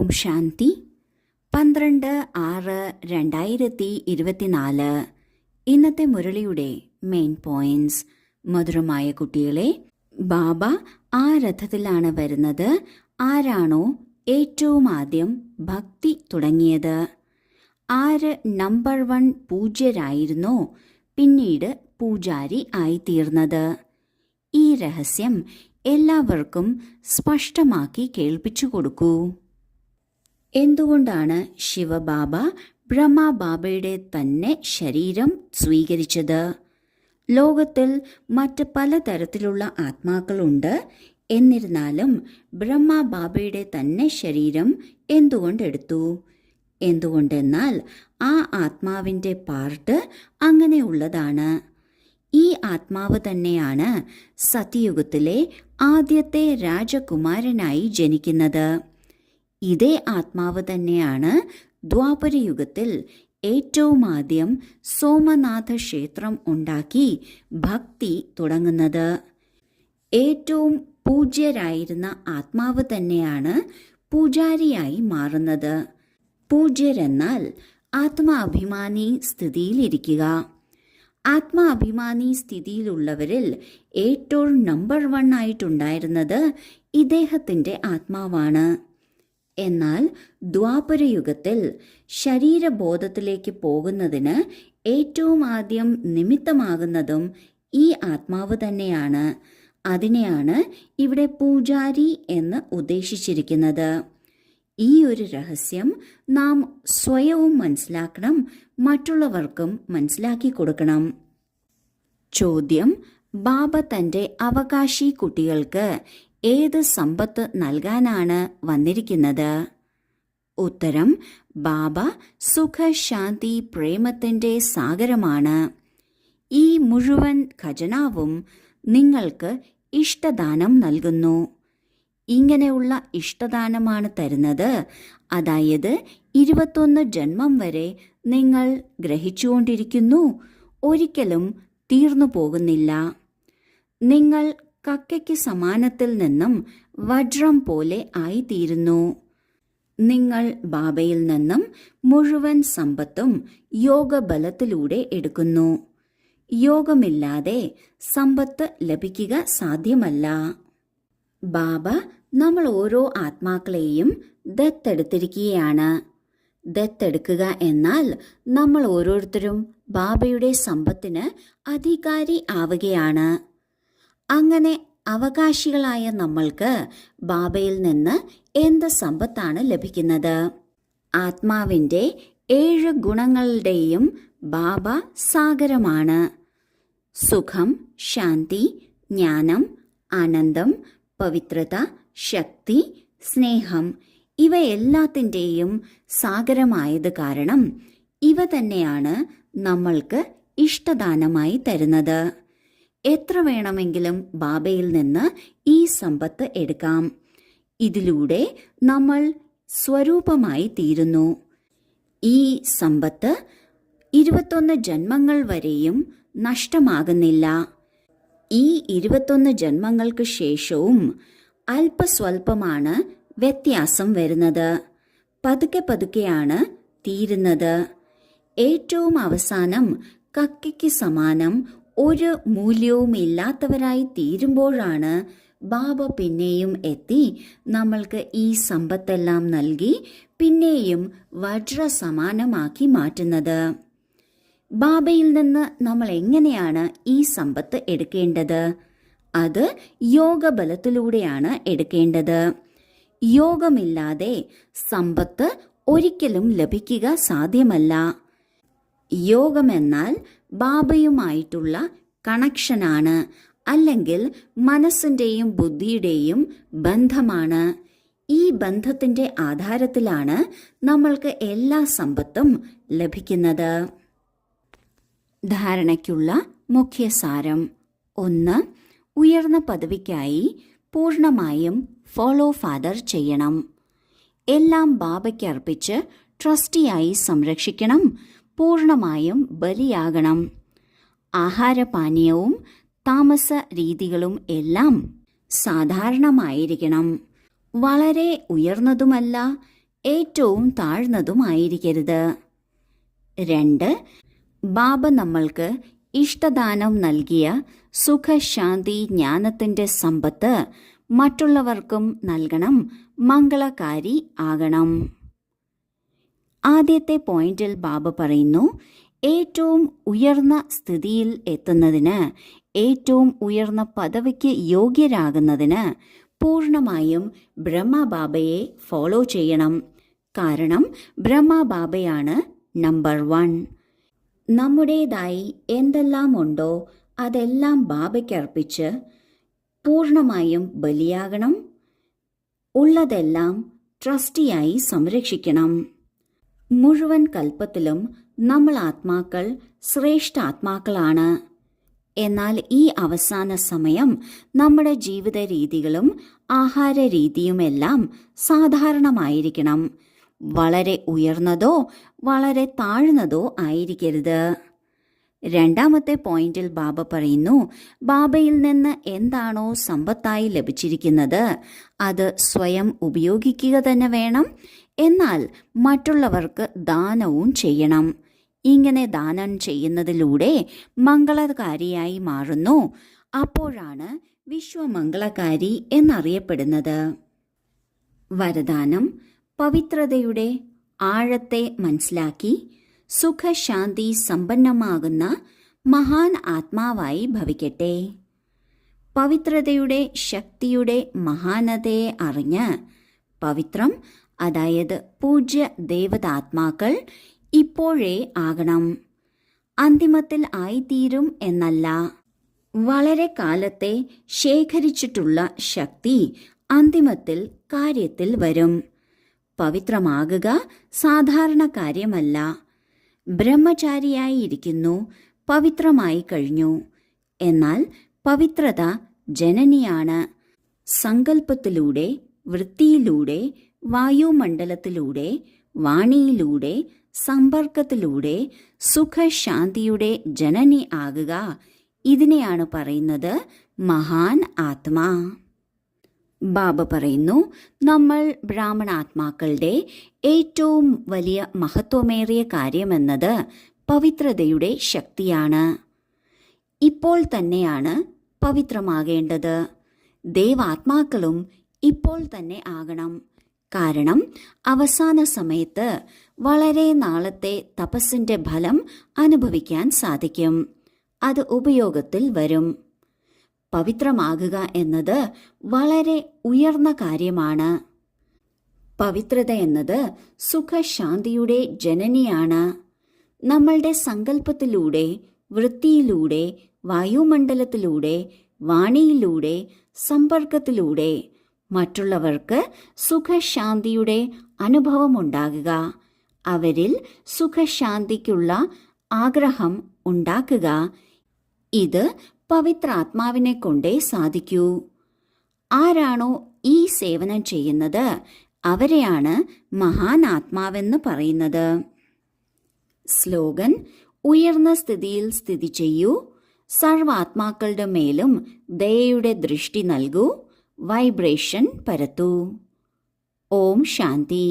ഓം ശാന്തി. പന്ത്രണ്ട് ആറ് രണ്ടായിരത്തി ഇരുപത്തിനാല്. ഇന്നത്തെ മുരളിയുടെ മെയിൻ പോയിന്റ്സ് മധുരമായ കുട്ടികളെ ബാബ ആ രഥത്തിലാണ് വരുന്നത്. ആരാണോ ഏറ്റവും ആദ്യം ഭക്തി തുടങ്ങിയത്. ആര് നമ്പർ വൺ പൂജ്യരായിരുന്നോ? പിന്നീട് പൂജാരി ആയിത്തീർന്നത്. ഈ രഹസ്യം എല്ലാവർക്കും സ്പഷ്ടമാക്കി കേൾപ്പിച്ചു കൊടുക്കൂ. എന്തുകൊണ്ടാണ് ശിവബാബ ബ്രഹ്മബാബയുടെ തന്നെ ശരീരം സ്വീകരിച്ചത്? ലോകത്തിൽ മറ്റ് പലതരത്തിലുള്ള ആത്മാക്കളുണ്ട്. എന്നിരുന്നാലും ബ്രഹ്മബാബയുടെ തന്നെ ശരീരം എന്തുകൊണ്ടെടുത്തു? എന്തുകൊണ്ടെന്നാൽ ആ ആത്മാവിന്റെ പാർട്ട് അങ്ങനെയുള്ളതാണ് ഈ ആത്മാവ് തന്നെയാണ് സത്യയുഗത്തിലെ ആദ്യത്തെ രാജകുമാരനായി ജനിക്കുന്നത്. ഇതേ ആത്മാവ് തന്നെയാണ് ദ്വാപരയുഗത്തിൽ ഏറ്റവും ആദ്യം സോമനാഥ ക്ഷേത്രം ഉണ്ടാക്കി ഭക്തി തുടങ്ങുന്നത്. ഏറ്റവും പൂജ്യരായിരുന്ന ആത്മാവ് തന്നെയാണ് പൂജാരിയായി മാറുന്നത്. പൂജ്യരെന്നാൽ ആത്മാഭിമാനി സ്ഥിതിയിലിരിക്കുക. ആത്മാഭിമാനി സ്ഥിതിയിലുള്ളവരിൽ ഏറ്റവും നമ്പർ വൺ ആയിട്ടുണ്ടായിരുന്നത് ഇദ്ദേഹത്തിന്റെ ആത്മാവാണ്. എന്നാൽ ദ്വാപരയുഗത്തിൽ ശരീരബോധത്തിലേക്ക് പോകുന്നതിന് ഏറ്റവും ആദ്യം നിമിത്തമാകുന്നതും ഈ ആത്മാവ് തന്നെയാണ്. അതിനെയാണ് ഇവിടെ പൂജാരി എന്ന് ഉദ്ദേശിച്ചിരിക്കുന്നത്. ഈ ഒരു രഹസ്യം നാം സ്വയവും മനസ്സിലാക്കണം മറ്റുള്ളവർക്കും മനസ്സിലാക്കി കൊടുക്കണം. ചോദ്യം ബാബ തന്റെ അവകാശി കുട്ടികൾക്ക് ഏത് സമ്പത്ത് നൽകാനാണ് വന്നിരിക്കുന്നത്? ഉത്തരം ബാബ സുഖശാന്തി പ്രേമത്തിന്റെ സാഗരമാണ്. ഈ മുഴുവൻ ഖജനാവും നിങ്ങൾക്ക് ഇഷ്ടദാനം നൽകുന്നു. ഇങ്ങനെയുള്ള ഇഷ്ടദാനമാണ് തരുന്നത്. അതായത് ഇരുപത്തൊന്ന് ജന്മം വരെ നിങ്ങൾ ഗ്രഹിച്ചുകൊണ്ടിരിക്കുന്നു. ഒരിക്കലും തീർന്നു പോകുന്നില്ല. നിങ്ങൾ കക്കയ്ക്ക് സമാനത്തിൽ നിന്നും വജ്രം പോലെ ആയിത്തീരുന്നു. നിങ്ങൾ ബാബയിൽ നിന്നും മുഴുവൻ സമ്പത്തും യോഗബലത്തിലൂടെ എടുക്കുന്നു. യോഗമില്ലാതെ സമ്പത്ത് ലഭിക്കുക സാധ്യമല്ല. ബാബ നമ്മൾ ഓരോ ആത്മാക്കളെയും ദത്തെടുത്തിരിക്കുകയാണ്. ദത്തെടുക്കുക എന്നാൽ നമ്മൾ ഓരോരുത്തരും ബാബയുടെ സമ്പത്തിന് അധികാരി ആവുകയാണ്. അങ്ങനെ അവകാശികളായ നമ്മൾക്ക് ബാബയിൽ നിന്ന് എന്ത് സമ്പത്താണ് ലഭിക്കുന്നത്? ആത്മാവിന്റെ ഏഴ് ഗുണങ്ങളുടെയും ബാബ സാഗരമാണ്. സുഖം ശാന്തി ജ്ഞാനം ആനന്ദം പവിത്രത ശക്തി സ്നേഹം ഇവയെല്ലാത്തിന്റെയും സാഗരമായത് കാരണം ഇവ തന്നെയാണ് നമ്മൾക്ക് ഇഷ്ടദാനമായി തരുന്നത്. എത്ര വേണമെങ്കിലും ബാബയിൽ നിന്ന് ഈ സമ്പത്ത് എടുക്കാം. ഇതിലൂടെ നമ്മൾ സ്വരൂപമായി തീരുന്നു. ഈ സമ്പത്ത് ഇരുപത്തൊന്ന് ജന്മങ്ങൾ വരെയും നഷ്ടമാകുന്നില്ല. ഈ ഇരുപത്തൊന്ന് ജന്മങ്ങൾക്ക് ശേഷവും അല്പസ്വല്പമാണ് വ്യത്യാസം വരുന്നത്. പതുക്കെ പതുക്കെയാണ് തീരുന്നത്. ഏറ്റവും അവസാനം കക്കയ്ക്ക് സമാനം ഒരു മൂല്യവും ഇല്ലാത്തവരായി തീരുമ്പോഴാണ് ബാബ പിന്നെയും എത്തി നമ്മൾക്ക് ഈ സമ്പത്തെല്ലാം നൽകി പിന്നെയും വജ്ര സമാനമാക്കി മാറ്റുന്നത്. ബാബയിൽ നിന്ന് നമ്മൾ എങ്ങനെയാണ് ഈ സമ്പത്ത് എടുക്കേണ്ടത്? അത് യോഗബലത്തിലൂടെയാണ് എടുക്കേണ്ടത്. യോഗമില്ലാതെ സമ്പത്ത് ഒരിക്കലും ലഭിക്കുക സാധ്യമല്ല. യോഗമെന്നാൽ ബാബയുമായിട്ടുള്ള കണക്ഷനാണ് അല്ലെങ്കിൽ മനസ്സിന്റെയും ബുദ്ധിയുടെയും ബന്ധമാണ്. ഈ ബന്ധത്തിന്റെ ആധാരത്തിലാണ് നമ്മൾക്ക് എല്ലാ സമ്പത്തും ലഭിക്കുന്നത്. ധാരണയ്ക്കുള്ള മുഖ്യസാരം. ഒന്ന് ഉയർന്ന പദവിക്കായി പൂർണമായും ഫോളോ ഫാദർ ചെയ്യണം. എല്ലാം ബാബയ്ക്ക് അർപ്പിച്ച് ട്രസ്റ്റിയായി സംരക്ഷിക്കണം. പൂർണമായും ബലിയാകണം. ആഹാരപാനീയവും താമസ രീതികളും എല്ലാം സാധാരണമായിരിക്കണം. വളരെ ഉയർന്നതുമല്ല ഏറ്റവും താഴ്ന്നതുമായിരിക്കരുത്. രണ്ട് ബാബ നമ്മൾക്ക് ഇഷ്ടദാനം നൽകിയ സുഖശാന്തി ജ്ഞാനത്തിന്റെ സമ്പത്ത് മറ്റുള്ളവർക്കും നൽകണം മംഗളകാരി ആകണം. ആദ്യത്തെ പോയിന്റിൽ ബാബ പറയുന്നു ഏറ്റവും ഉയർന്ന സ്ഥിതിയിൽ എത്തുന്നതിന് ഏറ്റവും ഉയർന്ന പദവിക്ക് യോഗ്യരാകുന്നതിന് പൂർണമായും ബ്രഹ്മബാബയെ ഫോളോ ചെയ്യണം. കാരണം ബ്രഹ്മബാബയാണ് നമ്പർ വൺ. നമ്മുടേതായി എന്തെല്ലാം ഉണ്ടോ അതെല്ലാം ബാബയ്ക്കർപ്പിച്ച് പൂർണമായും ബലിയാകണം. ഉള്ളതെല്ലാം ട്രസ്റ്റിയായി സംരക്ഷിക്കണം. മുഴുവൻ കൽപ്പത്തിലും നമ്മൾ ആത്മാക്കൾ ശ്രേഷ്ഠ ആത്മാക്കളാണ്. എന്നാൽ ഈ അവസാന സമയം നമ്മുടെ ജീവിത രീതികളും ആഹാര രീതിയുമെല്ലാം സാധാരണമായിരിക്കണം. വളരെ ഉയർന്നതോ വളരെ താഴ്ന്നതോ ആയിരിക്കരുത്. രണ്ടാമത്തെ പോയിന്റിൽ ബാബ പറയുന്നു ബാബയിൽ നിന്ന് എന്താണോ സമ്പത്തായി ലഭിച്ചിരിക്കുന്നത് അത് സ്വയം ഉപയോഗിക്കുക തന്നെ വേണം എന്നാൽ മറ്റുള്ളവർക്ക് ദാനവും ചെയ്യണം. ഇങ്ങനെ ദാനം ചെയ്യുന്നതിലൂടെ മംഗളകാരിയായി മാറുന്നു. അപ്പോഴാണ് വിശ്വമംഗളകാരി എന്നറിയപ്പെടുന്നത്. വരദാനം പവിത്രതയുടെ ആഴത്തെ മനസ്സിലാക്കി സുഖശാന്തി സമ്പന്നമാകുന്ന മഹാൻ ആത്മാവായി ഭവിക്കട്ടെ. പവിത്രതയുടെ ശക്തിയുടെ മഹാനതയെ അറിഞ്ഞ് പവിത്രം അതായത് പൂജ്യ ദേവതാത്മാക്കൾ ഇപ്പോഴേ ആകണം. അന്തിമത്തിൽ ആയിത്തീരും എന്നല്ല. വളരെ കാലത്തെ ശേഖരിച്ചിട്ടുള്ള ശക്തി അന്തിമത്തിൽ കാര്യത്തിൽ വരും. പവിത്രമാകുക സാധാരണ കാര്യമല്ല. ബ്രഹ്മചാരിയായിരിക്കുന്നു പവിത്രമായി കഴിഞ്ഞു. എന്നാൽ പവിത്രത ജനനിയാണ്. സങ്കല്പത്തിലൂടെ വൃത്തിയിലൂടെ വായുമണ്ഡലത്തിലൂടെ വാണിയിലൂടെ സമ്പർക്കത്തിലൂടെ സുഖശാന്തിയുടെ ജനനി ആകുക. ഇതിനെയാണ് പറയുന്നത് മഹാൻ ആത്മാ. ബാബ പറയുന്നു നമ്മൾ ബ്രാഹ്മണാത്മാക്കളുടെ ഏറ്റവും വലിയ മഹത്വമേറിയ കാര്യമെന്നത് പവിത്രതയുടെ ശക്തിയാണ്. ഇപ്പോൾ തന്നെയാണ് പവിത്രമാകേണ്ടത്. ദേവാത്മാക്കളും ഇപ്പോൾ തന്നെ ആകണം. കാരണം അവസാന സമയത്ത് വളരെ നാളത്തെ തപസ്സിന്റെ ഫലം അനുഭവിക്കാൻ സാധിക്കും. അത് ഉപയോഗത്തിൽ വരും. പവിത്രമാകുക എന്നത് വളരെ ഉയർന്ന കാര്യമാണ്. പവിത്രത എന്നത് സുഖശാന്തിയുടെ ജനനിയാണ്. നമ്മളുടെ സങ്കല്പത്തിലൂടെ വൃത്തിയിലൂടെ വായുമണ്ഡലത്തിലൂടെ വാണിയിലൂടെ സമ്പർക്കത്തിലൂടെ മറ്റുള്ളവർക്ക് സുഖശാന്തിയുടെ അനുഭവമുണ്ടാകുക. അവരിൽ സുഖശാന്തിക്കുള്ള ആഗ്രഹം ഉണ്ടാക്കുക. ഇത് പവിത്രാത്മാവിനെ കൊണ്ടേ സാധിക്കൂ. ആരാണോ ഈ സേവനം ചെയ്യുന്നത്? അവരെയാണ് മഹാനാത്മാവെന്ന് പറയുന്നത്. സ്ലോഗൻ ഉയർന്ന സ്ഥിതിയിൽ സ്ഥിതി ചെയ്യൂ. സർവാത്മാക്കളുടെ മേലും ദയയുടെ ദൃഷ്ടി നൽകൂ. വൈബ്രേഷൻ പരത്തൂ ഓം ശാന്തി